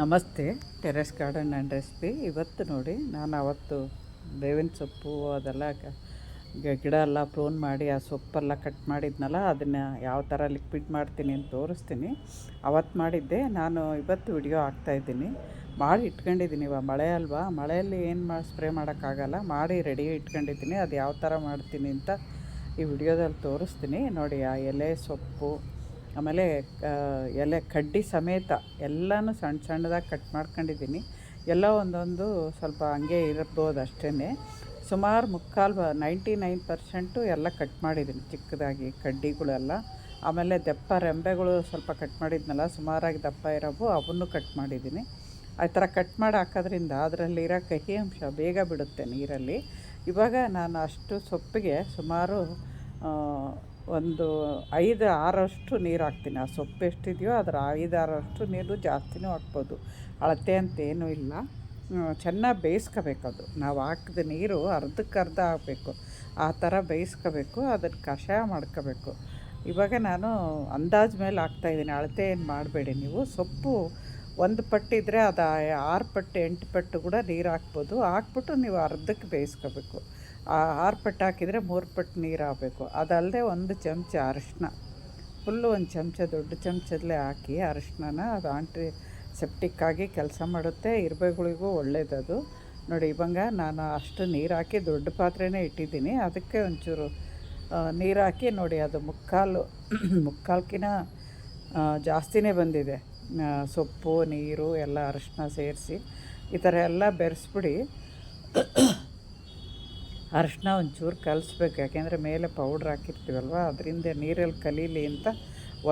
ನಮಸ್ತೆ, terrace garden and recipe. ಇವತ್ತು ನೋಡಿ, ನಾನು ಅವತ್ತು ಬೇವಿನ ಸೊಪ್ಪು ಅದೆಲ್ಲ ಗಿಡ ಎಲ್ಲ ಪ್ರೋನ್ ಮಾಡಿ, ಆ ಸೊಪ್ಪೆಲ್ಲ ಕಟ್ ಮಾಡಿದ್ನಲ್ಲ, ಅದನ್ನು ಯಾವ ಥರ ಲಿಕ್ವಿಡ್ ಮಾಡ್ತೀನಿ ಅಂತ ತೋರಿಸ್ತೀನಿ. ಅವತ್ತು ಮಾಡಿದ್ದೆ, ನಾನು ಇವತ್ತು ವಿಡಿಯೋ ಹಾಕ್ತಾಯಿದ್ದೀನಿ ಮಾಡಿ ಇಟ್ಕೊಂಡಿದ್ದೀನಿ ಇವಾಗ, ಮಳೆ ಅಲ್ವಾ? ಮಳೆಯಲ್ಲಿ ಏನು ಮಾಡಿ ಸ್ಪ್ರೇ ಮಾಡೋಕ್ಕಾಗಲ್ಲ ಮಾಡಿ ರೆಡಿ ಇಟ್ಕೊಂಡಿದ್ದೀನಿ. ಅದು ಯಾವ ಥರ ಮಾಡ್ತೀನಿ ಅಂತ ಈ ವಿಡಿಯೋದಲ್ಲಿ ತೋರಿಸ್ತೀನಿ. ನೋಡಿ, ಆ ಎಲೆ ಸೊಪ್ಪು ಆಮೇಲೆ ಎಲೆ ಕಡ್ಡಿ ಸಮೇತ ಎಲ್ಲನೂ ಸಣ್ಣ ಸಣ್ಣದಾಗಿ ಕಟ್ ಮಾಡ್ಕೊಂಡಿದ್ದೀನಿ. ಎಲ್ಲ ಒಂದೊಂದು ಸ್ವಲ್ಪ ಹಂಗೆ ಇರ್ಬೋದು ಅಷ್ಟೇ ಸುಮಾರು ಮುಕ್ಕಾಲು ನೈಂಟಿ ನೈನ್ ಪರ್ಸೆಂಟು ಎಲ್ಲ ಕಟ್ ಮಾಡಿದ್ದೀನಿ, ಚಿಕ್ಕದಾಗಿ ಕಡ್ಡಿಗಳೆಲ್ಲ. ಆಮೇಲೆ ದಪ್ಪ ರೆಂಬೆಗಳು ಸ್ವಲ್ಪ ಕಟ್ ಮಾಡಿದ್ನಲ್ಲ, ಸುಮಾರಾಗಿ ದಪ್ಪ ಇರೋವು, ಅವನ್ನು ಕಟ್ ಮಾಡಿದ್ದೀನಿ. ಆ ಥರ ಕಟ್ ಮಾಡಿ ಹಾಕೋದ್ರಿಂದ ಅದರಲ್ಲಿರೋ ಕಹಿ ಅಂಶ ಬೇಗ ಬಿಡುತ್ತೆ ನೀರಲ್ಲಿ. ಇವಾಗ ನಾನು ಅಷ್ಟು ಸೊಪ್ಪಿಗೆ ಸುಮಾರು ಒಂದು ಐದು, ಆರಷ್ಟು ನೀರು ಹಾಕ್ತೀನಿ. ಆ ಸೊಪ್ಪು ಎಷ್ಟಿದೆಯೋ ಅದರ ಐದು, ಆರಷ್ಟು ನೀರು ಜಾಸ್ತಿನೂ ಹಾಕ್ಬೋದು. ಅಳತೆ ಅಂತೇನೂ ಇಲ್ಲ. ಚೆನ್ನಾಗಿ ಬೇಯಿಸ್ಕೋಬೇಕದು ನಾವು ಹಾಕಿದ ನೀರು ಅರ್ಧಕ್ಕೆ ಅರ್ಧ ಆಗಬೇಕು ಆ ಥರ ಬೇಯಿಸ್ಕೋಬೇಕು. ಅದನ್ನು ಕಷಾಯ ಮಾಡ್ಕೋಬೇಕು. ಇವಾಗ ನಾನು ಅಂದಾಜು ಮೇಲೆ ಹಾಕ್ತಾಯಿದ್ದೀನಿ ಅಳತೆ ಏನು ಮಾಡಬೇಡಿ ನೀವು. ಸೊಪ್ಪು ಒಂದು ಪಟ್ಟಿದ್ದರೆ ಅದು ಆರು ಪಟ್ಟು, ಎಂಟು ಪಟ್ಟು ಕೂಡ ನೀರು ಹಾಕ್ಬೋದು. ಹಾಕ್ಬಿಟ್ಟು ನೀವು ಅರ್ಧಕ್ಕೆ ಬೇಯಿಸ್ಕೋಬೇಕು. ಆರು ಪಟ್ಟು ಹಾಕಿದರೆ ಮೂರು ಪಟ್ಟು ನೀರು ಹಾಕಬೇಕು. ಅದಲ್ಲದೆ ಒಂದು ಚಮಚ ಅರಶಿನ. ಫುಲ್ಲು ಒಂದು ಚಮಚ, ದೊಡ್ಡ ಚಮಚದಲ್ಲೇ ಹಾಕಿ ಅರಶಿನನ ಅದು ಆಂಟಿ ಸೆಪ್ಟಿಕ್ಕಾಗಿ ಕೆಲಸ ಮಾಡುತ್ತೆ. ಇರುವೆಗಳಿಗೂ ಒಳ್ಳೆಯದದು ನೋಡಿ, ಇವಾಗ ನಾನು ಅಷ್ಟು ನೀರು ಹಾಕಿ ದೊಡ್ಡ ಪಾತ್ರೆನೇ ಇಟ್ಟಿದ್ದೀನಿ. ಅದಕ್ಕೆ ಒಂಚೂರು ನೀರು ಹಾಕಿ ನೋಡಿ, ಅದು ಮುಕ್ಕಾಲು, ಮುಕ್ಕಾಲ್ಕಿನ ಜಾಸ್ತಿನೇ ಬಂದಿದೆ. ಸೊಪ್ಪು, ನೀರು, ಎಲ್ಲ ಅರಶಿನ ಸೇರಿಸಿ ಈ ಥರ ಎಲ್ಲ ಬೆರೆಸ್ಬಿಡಿ. ಅರಿಶಿನ ಒಂಚೂರು ಕಲಿಸ್ಬೇಕು, ಯಾಕೆಂದರೆ ಮೇಲೆ ಪೌಡ್ರ್ ಹಾಕಿರ್ತೀವಲ್ವ? ಅದರಿಂದ ನೀರಲ್ಲಿ ಕಲೀಲಿ ಅಂತ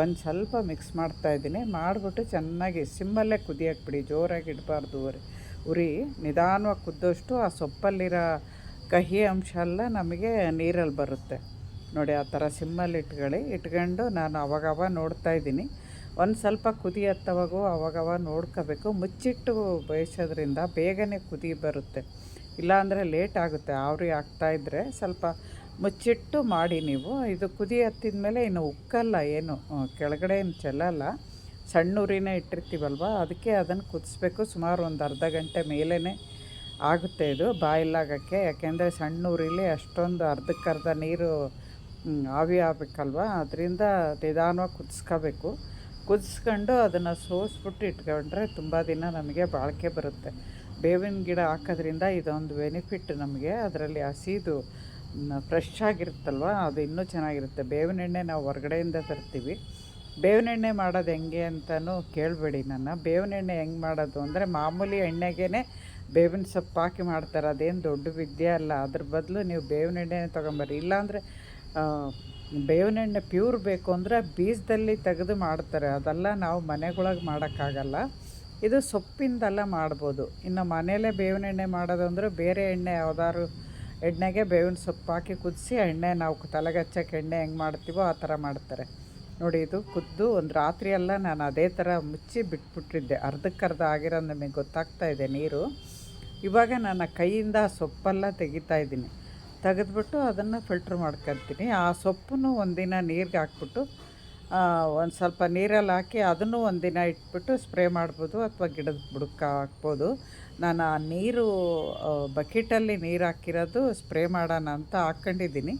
ಒಂದು ಸ್ವಲ್ಪ ಮಿಕ್ಸ್ ಮಾಡ್ತಾಯಿದ್ದೀನಿ ಮಾಡಿಬಿಟ್ಟು ಚೆನ್ನಾಗಿ ಸಿಮ್ಮಲ್ಲೇ ಕುದಿಯಾಕ್ಬಿಡಿ ಬಿಡಿ ಜೋರಾಗಿ ಇಡಬಾರ್ದು ಉರಿ. ಉರಿ, ನಿಧಾನವಾಗಿ ಕುದ್ದಷ್ಟು ಆ ಸೊಪ್ಪಲ್ಲಿರೋ ಕಹಿ ಅಂಶ ಎಲ್ಲ ನಮಗೆ ನೀರಲ್ಲಿ ಬರುತ್ತೆ. ನೋಡಿ, ಆ ಥರ ಸಿಮ್ಮಲ್ಲಿ ಇಟ್ಕೊಳ್ಳಿ. ಇಟ್ಕೊಂಡು ನಾನು ಅವಾಗವ ನೋಡ್ತಾ ಇದ್ದೀನಿ. ಒಂದು ಸ್ವಲ್ಪ ಕುದಿಯತ್ತವಾಗೂ ಅವಾಗವಾಗ ಅವಾಗವ ನೋಡ್ಕೋಬೇಕು. ಮುಚ್ಚಿಟ್ಟು ಬೇಯಿಸೋದ್ರಿಂದ ಬೇಗನೆ ಕುದಿ ಬರುತ್ತೆ. ಇಲ್ಲಾಂದರೆ ಲೇಟ್ ಆಗುತ್ತೆ. ಆವ್ರಿ ಆಗ್ತಾಯಿದ್ರೆ ಸ್ವಲ್ಪ ಮುಚ್ಚಿಟ್ಟು ಮಾಡಿ ನೀವು. ಇದು ಕುದಿ ಹತ್ತಿದ ಮೇಲೆ ಇನ್ನು ಉಕ್ಕಲ್ಲ ಏನು ಕೆಳಗಡೆ ಏನು ಚೆಲ್ಲಲ್ಲ. ಸಣ್ಣ ಉರಿನೇ ಇಟ್ಟಿರ್ತೀವಲ್ವ? ಅದಕ್ಕೆ ಅದನ್ನು ಕುದಿಸ್ಬೇಕು. ಸುಮಾರು ಒಂದು ಅರ್ಧ ಗಂಟೆ ಮೇಲೇ ಆಗುತ್ತೆ ಇದು ಬಾಯಿಲಾಗಕ್ಕೆ ಯಾಕೆಂದರೆ ಸಣ್ಣ ಉರಿಲಿ ಅಷ್ಟೊಂದು ಅರ್ಧಕ್ಕರ್ಧ ನೀರು ಆವಿ ಆಗಬೇಕಲ್ವ? ಅದರಿಂದ ನಿಧಾನವಾಗಿ ಕುದಿಸ್ಕೋಬೇಕು. ಕುದಿಸ್ಕೊಂಡು ಅದನ್ನು ಸೋಸ್ಬಿಟ್ಟು ಇಟ್ಕೊಂಡ್ರೆ ತುಂಬ ದಿನ ನಮಗೆ ಬಾಳಿಕೆ ಬರುತ್ತೆ. ಬೇವಿನ ಗಿಡ ಹಾಕೋದ್ರಿಂದ ಇದೊಂದು ಬೆನಿಫಿಟ್ ನಮಗೆ. ಅದರಲ್ಲಿ ಹಸಿದು ಫ್ರೆಶ್ ಆಗಿರುತ್ತಲ್ವ? ಅದು ಇನ್ನೂ ಚೆನ್ನಾಗಿರುತ್ತೆ. ಬೇವಿನ ಎಣ್ಣೆ ನಾವು ಹೊರಗಡೆಯಿಂದ ತರ್ತೀವಿ. ಬೇವಿನ ಎಣ್ಣೆ ಮಾಡೋದು ಹೆಂಗೆ ಅಂತಲೂ ಕೇಳಬೇಡಿ ನನ್ನ. ಬೇವಿನ ಎಣ್ಣೆ ಹೆಂಗೆ ಮಾಡೋದು ಅಂದರೆ ಮಾಮೂಲಿ ಎಣ್ಣೆಗೇ ಬೇವಿನ ಸೊಪ್ಪು ಹಾಕಿ ಮಾಡ್ತಾರೆ. ಅದೇನು ದೊಡ್ಡ ವಿದ್ಯೆ ಅಲ್ಲ. ಅದ್ರ ಬದಲು ನೀವು ಬೇವಿನ ಎಣ್ಣೆ ತೊಗೊಂಬರ್ರಿ. ಇಲ್ಲಾಂದರೆ ಬೇವಿನ ಎಣ್ಣೆ ಪ್ಯೂರ್ ಬೇಕು ಅಂದರೆ ಬೀಜದಲ್ಲಿ ತೆಗೆದು ಮಾಡ್ತಾರೆ. ಅದೆಲ್ಲ ನಾವು ಮನೆಗೊಳಗೆ ಮಾಡೋಕ್ಕಾಗಲ್ಲ. ಇದು ಸೊಪ್ಪಿಂದೆಲ್ಲ ಮಾಡ್ಬೋದು. ಇನ್ನು ಮನೆಯಲ್ಲೇ ಬೇವಿನ ಎಣ್ಣೆ ಮಾಡೋದು ಬೇರೆ ಎಣ್ಣೆ ಯಾವ್ದಾದ್ರು ಎಣ್ಣೆಗೆ ಬೇವಿನ ಸೊಪ್ಪು ಹಾಕಿ ಕುದಿಸಿ ಎಣ್ಣೆ ನಾವು ತಲೆಗೆ ಹಚ್ಚಕ್ಕೆ ಎಣ್ಣೆ ಹೆಂಗೆ ಮಾಡ್ತೀವೋ ಆ ಥರ ಮಾಡ್ತಾರೆ. ನೋಡಿ ಇದು ಕುದ್ದು ಒಂದು ರಾತ್ರಿ ಎಲ್ಲ ನಾನು ಅದೇ ಥರ ಮುಚ್ಚಿ ಬಿಟ್ಬಿಟ್ಟಿದ್ದೆ. ಅರ್ಧಕ್ಕರ್ಧ ಆಗಿರೋ ನಮಗೆ ಗೊತ್ತಾಗ್ತಾ ಇದೆ ನೀರು. ಇವಾಗ ನಾನು ಕೈಯಿಂದ ಸೊಪ್ಪೆಲ್ಲ ತೆಗಿತಾ ಇದ್ದೀನಿ. ತೆಗೆದ್ಬಿಟ್ಟು ಅದನ್ನು ಫಿಲ್ಟ್ರ್ ಮಾಡ್ಕೊತೀನಿ ಆ ಸೊಪ್ಪನ್ನು ಒಂದಿನ ನೀರಿಗೆ ಹಾಕ್ಬಿಟ್ಟು ಒಂದು ಸ್ವಲ್ಪ ನೀರಲ್ಲಿ ಹಾಕಿ ಅದನ್ನು ಒಂದಿನ ಇಟ್ಬಿಟ್ಟು ಸ್ಪ್ರೇ ಮಾಡ್ಬೋದು ಅಥವಾ ಗಿಡದ ಬುಡಕ್ಕೆ ಹಾಕ್ಬೋದು. ನಾನು ಆ ನೀರು ಬಕೆಟಲ್ಲಿ ನೀರು ಹಾಕಿರೋದು ಸ್ಪ್ರೇ ಮಾಡೋಣ ಅಂತ ಹಾಕ್ಕೊಂಡಿದ್ದೀನಿ.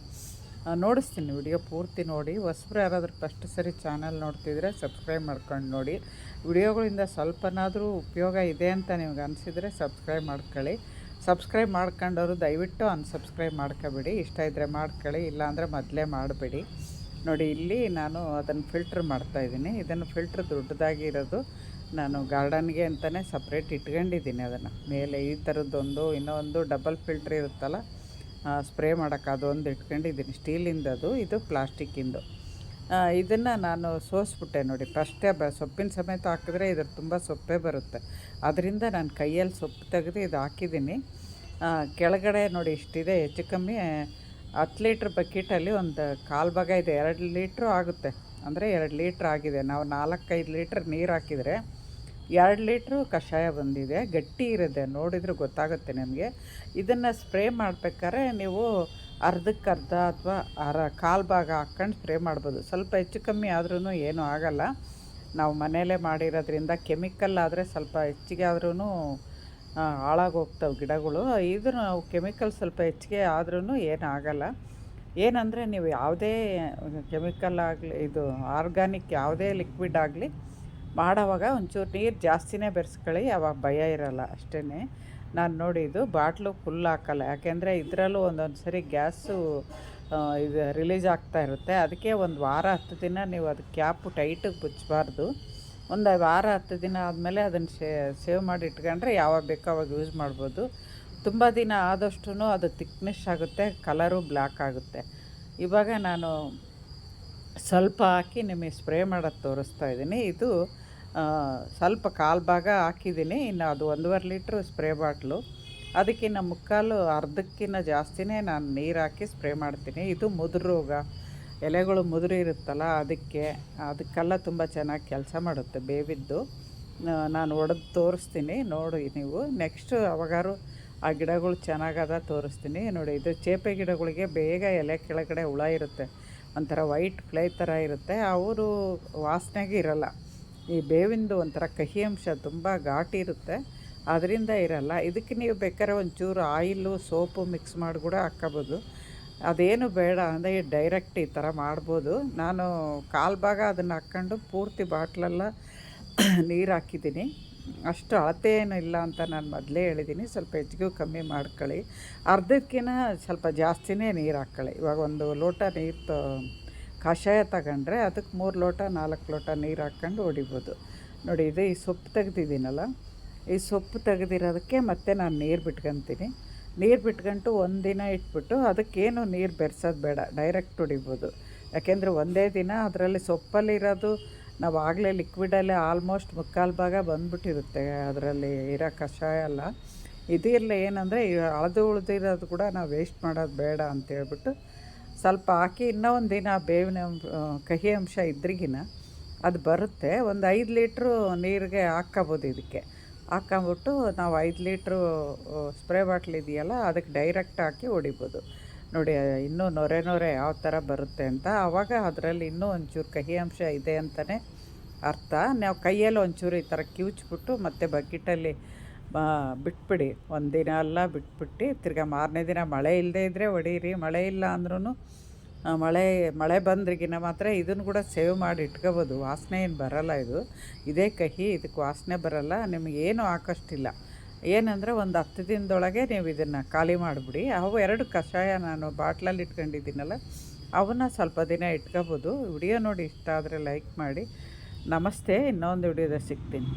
ನೋಡಿಸ್ತೀನಿ ವಿಡಿಯೋ ಪೂರ್ತಿ ನೋಡಿ. ಹೊಸಬ್ರು ಯಾರಾದರೂ ಫಸ್ಟ್ ಸರಿ ಚಾನಲ್ ನೋಡ್ತಿದ್ರೆ ಸಬ್ಸ್ಕ್ರೈಬ್ ಮಾಡ್ಕೊಂಡು ನೋಡಿ. ವಿಡಿಯೋಗಳಿಂದ ಸ್ವಲ್ಪನಾದರೂ ಉಪಯೋಗ ಇದೆ ಅಂತ ನಿಮ್ಗೆ ಅನಿಸಿದರೆ ಸಬ್ಸ್ಕ್ರೈಬ್ ಮಾಡ್ಕೊಳ್ಳಿ. ಸಬ್ಸ್ಕ್ರೈಬ್ ಮಾಡ್ಕೊಂಡವರು ದಯವಿಟ್ಟು ಅನ್ಸಬ್ಸ್ಕ್ರೈಬ್ ಮಾಡ್ಕೋಬೇಡಿ. ಇಷ್ಟ ಇದ್ದರೆ ಮಾಡ್ಕೊಳ್ಳಿ, ಇಲ್ಲಾಂದರೆ ಮೊದಲೇ ಮಾಡಬೇಡಿ. ನೋಡಿ, ಇಲ್ಲಿ ನಾನು ಅದನ್ನು ಫಿಲ್ಟ್ರ್ ಮಾಡ್ತಾಯಿದ್ದೀನಿ ಇದನ್ನು ಫಿಲ್ಟ್ರ್ ದೊಡ್ಡದಾಗಿರೋದು ನಾನು ಗಾರ್ಡನ್ಗೆ ಅಂತಲೇ ಸಪ್ರೇಟ್ ಇಟ್ಕೊಂಡಿದ್ದೀನಿ ಅದನ್ನು. ಮೇಲೆ ಈ ಥರದ್ದೊಂದು, ಇನ್ನೊಂದು ಡಬಲ್ ಫಿಲ್ಟ್ರ್ ಇರುತ್ತಲ್ಲ ಸ್ಪ್ರೇ ಮಾಡೋಕ್ಕೆ ಅದೊಂದು ಇಟ್ಕೊಂಡಿದ್ದೀನಿ. ಸ್ಟೀಲಿಂದ ಅದು, ಇದು ಪ್ಲಾಸ್ಟಿಕ್ಕಿಂದು. ಇದನ್ನು ನಾನು ಸೋಸ್ಬಿಟ್ಟೆ ನೋಡಿ. ಫಸ್ಟೇ ಬ, ಸೊಪ್ಪಿನ ಸಮೇತ ಹಾಕಿದ್ರೆ ಇದ್ರ ತುಂಬ ಸೊಪ್ಪೇ ಬರುತ್ತೆ. ಅದರಿಂದ ನಾನು ಕೈಯಲ್ಲಿ ಸೊಪ್ಪು ತೆಗೆದು ಇದು ಹಾಕಿದ್ದೀನಿ. ಕೆಳಗಡೆ ನೋಡಿ, ಇಷ್ಟಿದೆ ಹೆಚ್ಚು ಕಮ್ಮಿ ಹತ್ತು ಲೀಟ್ರ್ ಬಕೆಟಲ್ಲಿ ಒಂದು ಕಾಲು ಭಾಗ ಇದೆ. ಎರಡು ಲೀಟ್ರು ಆಗುತ್ತೆ. ಅಂದರೆ ಎರಡು ಲೀಟ್ರ್ ಆಗಿದೆ. ನಾವು ನಾಲ್ಕೈದು ಲೀಟ್ರ್ ನೀರು ಹಾಕಿದರೆ ಎರಡು ಲೀಟ್ರು ಕಷಾಯ ಬಂದಿದೆ. ಗಟ್ಟಿ ಇರುತ್ತೆ. ನೋಡಿದ್ರೆ ಗೊತ್ತಾಗುತ್ತೆ ನಿಮಗೆ. ಇದನ್ನು ಸ್ಪ್ರೇ ಮಾಡ್ಬೇಕಾದ್ರೆ ನೀವು ಅರ್ಧಕ್ಕೆ ಅರ್ಧ ಅಥವಾ ಅರ ಕಾಲು ಭಾಗ ಹಾಕ್ಕೊಂಡು ಸ್ಪ್ರೇ ಮಾಡ್ಬೋದು. ಸ್ವಲ್ಪ ಹೆಚ್ಚು ಕಮ್ಮಿ ಆದ್ರೂ ಏನೂ ಆಗಲ್ಲ. ನಾವು ಮನೆಯಲ್ಲೇ ಮಾಡಿರೋದ್ರಿಂದ ಕೆಮಿಕಲ್ ಆದರೆ ಸ್ವಲ್ಪ ಹೆಚ್ಚಿಗೆ ಆದ್ರೂ ಹಾಳಾಗೋಗ್ತವೆ ಗಿಡಗಳು. ಇದು ನಾವು ಕೆಮಿಕಲ್ ಸ್ವಲ್ಪ ಹೆಚ್ಚಿಗೆ ಆದ್ರೂ ಏನಾಗಲ್ಲ. ಏನಂದರೆ ನೀವು ಯಾವುದೇ ಕೆಮಿಕಲ್ ಆಗಲಿ, ಇದು ಆರ್ಗಾನಿಕ್ ಯಾವುದೇ ಲಿಕ್ವಿಡ್ ಆಗಲಿ ಮಾಡೋವಾಗ ಒಂಚೂರು ನೀರು ಜಾಸ್ತಿನೇ ಬೆರೆಸ್ಕೊಳ್ಳಿ, ಅವಾಗ ಭಯ ಇರಲ್ಲ ಅಷ್ಟೇ ನಾನು ನೋಡಿದ್ದು ಬಾಟ್ಲು ಫುಲ್ ಹಾಕಲ್ಲ. ಯಾಕೆಂದರೆ ಇದರಲ್ಲೂ ಒಂದೊಂದು ಸರಿ ಗ್ಯಾಸು ಇದು ರಿಲೀಸ್ ಆಗ್ತಾ ಇರುತ್ತೆ. ಅದಕ್ಕೆ ಒಂದು ವಾರ ಹತ್ತು ದಿನ ನೀವು ಅದು ಕ್ಯಾಪು ಟೈಟಿಗೆ ಮುಚ್ಚಬಾರ್ದು ಒಂದು ವಾರ ಹತ್ತು ದಿನ ಆದಮೇಲೆ ಅದನ್ನು ಸೇವ್ ಮಾಡಿ ಇಟ್ಕೊಂಡ್ರೆ ಯಾವಾಗ ಬೇಕೋ ಅವಾಗ ಯೂಸ್ ಮಾಡ್ಬೋದು. ತುಂಬ ದಿನ ಆದಷ್ಟು ಅದು ತಿಕ್ನೆಸ್ ಆಗುತ್ತೆ ಕಲರು ಬ್ಲ್ಯಾಕ್ ಆಗುತ್ತೆ. ಇವಾಗ ನಾನು ಸ್ವಲ್ಪ ಹಾಕಿ ನಿಮಗೆ ಸ್ಪ್ರೇ ಮಾಡೋದು ತೋರಿಸ್ತಾ ಇದ್ದೀನಿ. ಇದು ಸ್ವಲ್ಪ ಕಾಲು ಭಾಗ ಹಾಕಿದ್ದೀನಿ. ಇನ್ನು ಅದು ಒಂದೂವರೆ ಲೀಟ್ರ್ ಸ್ಪ್ರೇ ಬಾಟ್ಲು. ಅದಕ್ಕಿಂತ ಮುಕ್ಕಾಲು ಅರ್ಧಕ್ಕಿಂತ ಜಾಸ್ತಿನೇ ನಾನು ನೀರು ಹಾಕಿ ಸ್ಪ್ರೇ ಮಾಡ್ತೀನಿ. ಇದು ಮುದ್ರೋಗ ರೋಗ. ಎಲೆಗಳು ಮುದುರಿ ಇರುತ್ತಲ್ಲ, ಅದಕ್ಕೆ ಅದಕ್ಕೆಲ್ಲ ತುಂಬ ಚೆನ್ನಾಗಿ ಕೆಲಸ ಮಾಡುತ್ತೆ ಬೇವಿದ್ದು. ನಾನು ಒಡೆದು ತೋರಿಸ್ತೀನಿ, ನೋಡಿ ನೀವು. ನೆಕ್ಸ್ಟ್ ಅವಾಗಾರು ಆ ಗಿಡಗಳು ಚೆನ್ನಾಗದ ತೋರಿಸ್ತೀನಿ. ನೋಡಿ, ಇದು ಚೇಪೆ ಗಿಡಗಳಿಗೆ ಬೇಗ ಎಲೆ ಕೆಳಗಡೆ ಹುಳ ಇರುತ್ತೆ. ಒಂಥರ ವೈಟ್ ಫ್ಲೈ ಥರ ಇರುತ್ತೆ. ಅವರು ವಾಸನೆಗೆ ಇರಲ್ಲ. ಈ ಬೇವಿಂದು ಒಂಥರ ಕಹಿ ಅಂಶ ತುಂಬ ಘಾಟಿ ಇರುತ್ತೆ. ಅದರಿಂದ ಇರಲ್ಲ. ಇದಕ್ಕೆ ನೀವು ಬೇಕಾದ್ರೆ ಒಂಚೂರು ಆಯಿಲು, ಸೋಪು ಮಿಕ್ಸ್ ಮಾಡಿ ಕೂಡ ಹಾಕ್ಕೋಬೋದು ಅದೇನು ಬೇಡ ಅಂದರೆ ಡೈರೆಕ್ಟ್ ಈ ಥರ ಮಾಡ್ಬೋದು. ನಾನು ಕಾಲು ಭಾಗ ಅದನ್ನು ಹಾಕ್ಕೊಂಡು ಪೂರ್ತಿ ಬಾಟ್ಲೆಲ್ಲ ನೀರು ಹಾಕಿದ್ದೀನಿ. ಅಷ್ಟು ಅಳತೆ ಏನು ಇಲ್ಲ ಅಂತ ನಾನು ಮೊದಲೇ ಹೇಳಿದ್ದೀನಿ ಸ್ವಲ್ಪ ಹೆಚ್ಚಿಗೂ ಕಮ್ಮಿ ಮಾಡ್ಕೊಳ್ಳಿ. ಅರ್ಧಕ್ಕಿಂತ ಸ್ವಲ್ಪ ಜಾಸ್ತಿನೇ ನೀರು ಹಾಕ್ಕೊಳ್ಳಿ ಇವಾಗ ಒಂದು ಲೋಟ ನೀರು ತ, ಕಷಾಯ ತಗೊಂಡ್ರೆ ಅದಕ್ಕೆ ಮೂರು ಲೋಟ, ನಾಲ್ಕು ಲೋಟ ನೀರು ಹಾಕ್ಕೊಂಡು ಹೊಡಿಬೋದು. ನೋಡಿ, ಇದು ಈ ಸೊಪ್ಪು ತೆಗ್ದಿದ್ದೀನಲ್ಲ, ಈ ಸೊಪ್ಪು ತೆಗೆದಿರೋದಕ್ಕೆ ಮತ್ತೆ ನಾನು ನೀರು ಬಿಟ್ಕೊತೀನಿ. ನೀರು ಬಿಟ್ಕೊಂಡು ಒಂದಿನ ದಿನ ಇಟ್ಬಿಟ್ಟು ಅದಕ್ಕೇನು ನೀರು ಬೆರೆಸೋದು ಬೇಡ ಡೈರೆಕ್ಟ್ ಹೊಡಿಬೋದು ಯಾಕೆಂದರೆ ಒಂದೇ ದಿನ ಅದರಲ್ಲಿ ಸೊಪ್ಪಲ್ಲಿರೋದು ನಾವು ಆಗಲೇ ಲಿಕ್ವಿಡಲ್ಲೇ ಆಲ್ಮೋಸ್ಟ್ ಮುಕ್ಕಾಲು ಭಾಗ ಬಂದ್ಬಿಟ್ಟಿರುತ್ತೆ ಅದರಲ್ಲಿ ಇರೋ ಕಷಾಯ ಎಲ್ಲ. ಇದಿರಲ್ಲ ಏನಂದರೆ ಅಳದು ಉಳಿದಿರೋದು ಕೂಡ ನಾವು ವೇಸ್ಟ್ ಮಾಡೋದು ಬೇಡ ಅಂತೇಳ್ಬಿಟ್ಟು ಸ್ವಲ್ಪ ಹಾಕಿ ಇನ್ನೂ ಒಂದು ದಿನ ಬೇವಿನ ಕಹಿ ಅಂಶ ಇದ್ರಿಗಿನ ಅದು ಬರುತ್ತೆ. ಒಂದು ಐದು ಲೀಟ್ರು ನೀರಿಗೆ ಹಾಕ್ಕೋಬೋದು ಇದಕ್ಕೆ. ಹಾಕ್ಕೊಂಬಿಟ್ಟು ನಾವು ಐದು ಲೀಟ್ರು ಸ್ಪ್ರೇ ಬಾಟ್ಲ್ ಇದೆಯಲ್ಲ ಅದಕ್ಕೆ ಡೈರೆಕ್ಟ್ ಹಾಕಿ ಹೊಡಿಬೋದು. ನೋಡಿ, ಇನ್ನೂ ನೊರೆ ನೊರೆ ಯಾವ ಥರ ಬರುತ್ತೆ ಅಂತ. ಆವಾಗ ಅದರಲ್ಲಿ ಇನ್ನೂ ಒಂಚೂರು ಕಹಿ ಅಂಶ ಇದೆ ಅಂತಲೇ ಅರ್ಥ. ನಾವು ಕೈಯಲ್ಲಿ ಒಂಚೂರು ಈ ಥರ ಕಿವುಚ್ಬಿಟ್ಟು ಮತ್ತೆ ಬಕೆಟಲ್ಲಿ ಬಿಟ್ಬಿಡಿ. ಒಂದು ದಿನ ಎಲ್ಲ ಬಿಟ್ಬಿಟ್ಟು ತಿರ್ಗಾ ಮಾರನೇ ದಿನ ಮಳೆ ಇಲ್ಲದೇ ಇದ್ದರೆ ಹೊಡೀರಿ, ಮಳೆ ಇಲ್ಲ ಅಂದ್ರೂ ಮಳೆ ಮಳೆ ಬಂದ್ರಿಗಿನ ಮಾತ್ರ ಇದನ್ನು ಕೂಡ ಸೇವ್ ಮಾಡಿ ಇಟ್ಕೋಬೋದು. ವಾಸನೆ ಏನು ಬರಲ್ಲ ಇದು. ಇದೇ ಕಹಿ ಇದಕ್ಕೆ ವಾಸನೆ ಬರಲ್ಲ. ನಿಮಗೇನು ಹಾಕಷ್ಟಿಲ್ಲ ಏನಂದರೆ ಒಂದು ಹತ್ತು ದಿನದೊಳಗೆ ನೀವು ಇದನ್ನು ಖಾಲಿ ಮಾಡಿಬಿಡಿ. ಅವು ಎರಡು ಕಷಾಯ ನಾನು ಬಾಟ್ಲಲ್ಲಿ ಇಟ್ಕೊಂಡಿದ್ದೀನಲ್ಲ, ಅವನ್ನ ಸ್ವಲ್ಪ ದಿನ ಇಟ್ಕೋಬೋದು. ವಿಡಿಯೋ ನೋಡಿ ಇಷ್ಟ ಆದರೆ ಲೈಕ್ ಮಾಡಿ. ನಮಸ್ತೆ, ಇನ್ನೊಂದು ವಿಡಿಯೋದಲ್ಲಿ ಸಿಗ್ತೀನಿ.